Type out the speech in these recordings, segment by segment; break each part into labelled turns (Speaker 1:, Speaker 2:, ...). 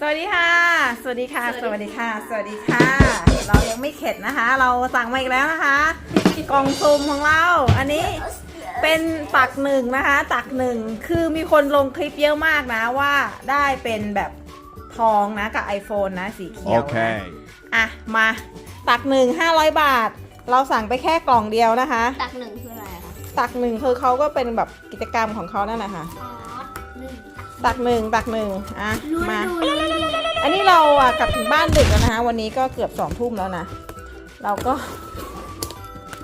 Speaker 1: สวัสดีค่ะ สวัสดีค่ะ สวัสดีค่ะ สวัสดีค่ะ เรายังไม่เข็ดนะคะ เราสั่งมาอีกแล้วนะคะ กล่องซุ่มของเรา อันนี้เป็นตักหนึ่งนะคะ ตักหนึ่งคือมีคนลงคลิปเยอะมากนะว่าได้เป็นแบบทองนะกับ iPhone นะสีเขียวนะ
Speaker 2: Okay.
Speaker 1: อะมาตักหนึ่งห้าร้อยบาท เราสั่งไปแค่กล่องเดียวนะคะ
Speaker 3: ตักหนึ่งคืออะไรอะคะ
Speaker 1: ตักหนึ่งคือเขาก็เป็นแบบกิจกรรมของเขานั่นแหละค่ะ
Speaker 3: อ๋อ หนึ่ง
Speaker 1: ตักหนึ่งตักหนึ่งอะมา
Speaker 3: ดู
Speaker 1: อันนี้เราอะกลับถึงบ้านดึกแล้วนะคะ วันนี้ก็เกือบสองทุ่มแล้วนะ เราก็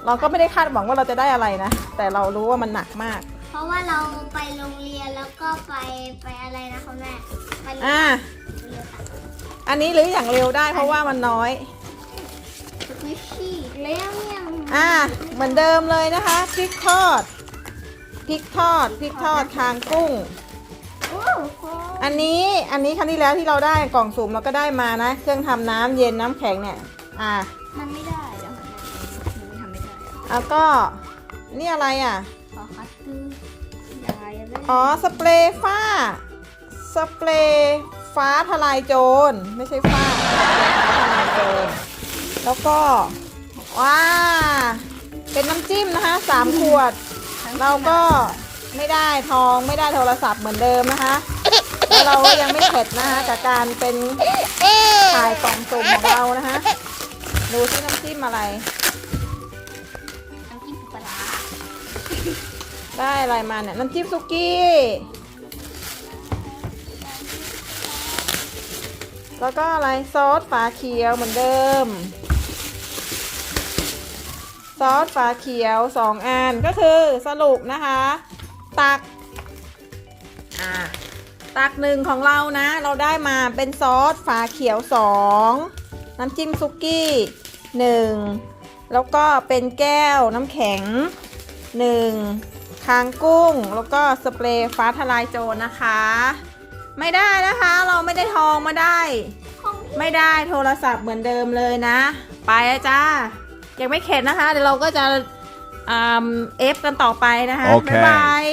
Speaker 1: เราก็ไม่ได้คาดหวังว่าเราจะได้อะไรนะ แต่เรารู้ว่ามันหนักมาก
Speaker 3: เพราะว่าเราไปโรงเรียนแล้วก็ไปไปอะไรนะคะแม่ไปเรียน
Speaker 1: อะ
Speaker 3: เรียนค่ะ
Speaker 1: อันนี้หรืออย่างเร็วได้เพราะว่ามันน้อย
Speaker 3: วิชีแล้วยัง
Speaker 1: อะเหมือนเดิมเลยนะคะพริกทอดพริกทอดพริกทอดคางกุ้ง
Speaker 3: อ้โห
Speaker 1: อันนี้อันนี้ครั้งที่แล้วที่เราได้กล่องสุ่มเราก็ได้มานะ เครื่องทำน้ำเย็นน้ำแข็งเนี่ย อะ
Speaker 3: มันไม่ได้เดี๋ยวค่ะแม่มันทำไม่ได้อะ
Speaker 1: แล้วก็นี่อะไรอะ
Speaker 3: ขอคัดคือยายอะไร
Speaker 1: อ๋อสเปรย์ฝ้าสเปรย์ฟ้าทลายโจรไม่ใช่ฝ้าสเปรย์ฟ้าทลายโจรแล้วก็ว้าเป็นน้ำจิ้มนะคะสามขวด เราก็ ไม่ได้ทองไม่ได้โทรศัพท์เหมือนเดิมนะคะแล้วเราก็ยังไม่เข็ดนะคะกับการเป็นถ่ายกล่องสุ่มของเรานะคะดูที่น้ำจิ้มอะไร
Speaker 3: น้ำจิ้มปูปลาร้า
Speaker 1: ได้อะไรมาเนี่ยน้ำจิ้มซุกี้ แล้วก็อะไรซอสฝาเขียวเหมือนเดิม ซอสฝาเขียวสองอันก็คือสรุปนะคะ ตัก อ่า ตักหนึ่งของเรานะ เราได้มาเป็นซอสฝาเขียวสองน้ำจิ้มซุกี้หนึ่งแล้วก็เป็นแก้วน้ำแข็งหนึ่งคางกุ้ง แล้วก็สเปรย์ฟ้าทลายโจรนะคะ ไม่ได้นะคะเราไม่ได้ทองมาได้ ไม่ได้โทรศัพท์เหมือนเดิมเลยนะ ไปอะจ้ายังไม่เข็ดนะคะ เดี๋ยวเราก็จะ เอฟกันต่อไปนะคะ
Speaker 2: โอเค
Speaker 1: บ๊ายบาย